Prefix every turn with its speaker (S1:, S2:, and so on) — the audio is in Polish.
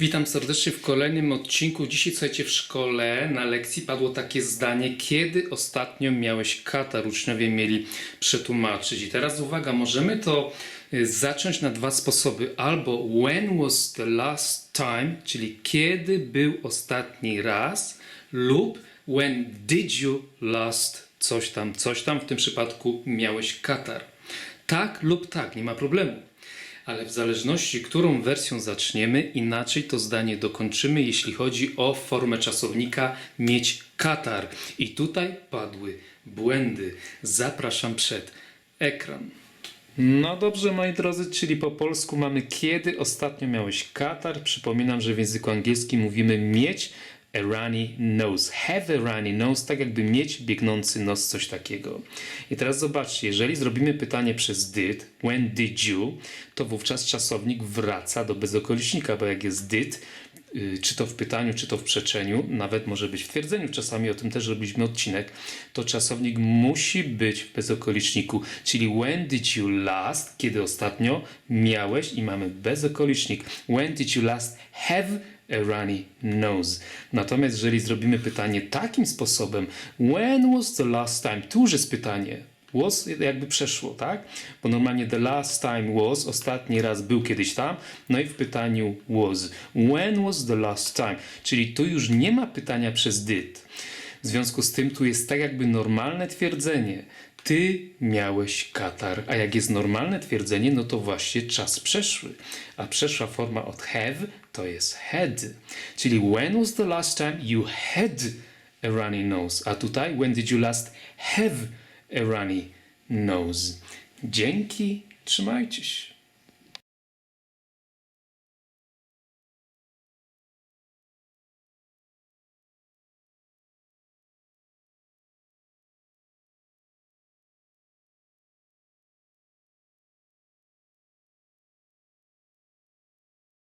S1: Witam serdecznie w kolejnym odcinku. Dzisiaj, słuchajcie, w szkole na lekcji padło takie zdanie, kiedy ostatnio miałeś katar? Uczniowie mieli przetłumaczyć. I teraz uwaga, możemy to y, zacząć na dwa sposoby. Albo when was the last time, czyli kiedy był ostatni raz, lub when did you last coś tam, coś tam, w tym przypadku miałeś katar. Tak lub tak, nie ma problemu ale w zależności, którą wersją zaczniemy, inaczej to zdanie dokończymy, jeśli chodzi o formę czasownika mieć katar. I tutaj padły błędy. Zapraszam przed ekran. No dobrze, moi drodzy, czyli po polsku mamy kiedy ostatnio miałeś katar. Przypominam, że w języku angielskim mówimy mieć a runny nose. Have a runny nose, tak jakby mieć biegnący nos, coś takiego. I teraz zobaczcie, jeżeli zrobimy pytanie przez did, when did you, to wówczas czasownik wraca do bezokolicznika, bo jak jest did, y, czy to w pytaniu, czy to w przeczeniu, nawet może być w twierdzeniu, czasami o tym też robiliśmy odcinek, to czasownik musi być w bezokoliczniku, czyli when did you last, kiedy ostatnio miałeś i mamy bezokolicznik. When did you last have a runny nose. Natomiast jeżeli zrobimy pytanie takim sposobem, when was the last time, tu już jest pytanie, was jakby przeszło, tak? Bo normalnie the last time was, ostatni raz był kiedyś tam, no i w pytaniu was. When was the last time? Czyli tu już nie ma pytania przez did. W związku z tym tu jest tak jakby normalne twierdzenie. Ty miałeś katar. A jak jest normalne twierdzenie, no to właśnie czas przeszły. A przeszła forma od have to jest had. Czyli when was the last time you had a runny nose? A tutaj when did you last have a runny nose? Dzięki, trzymajcie się.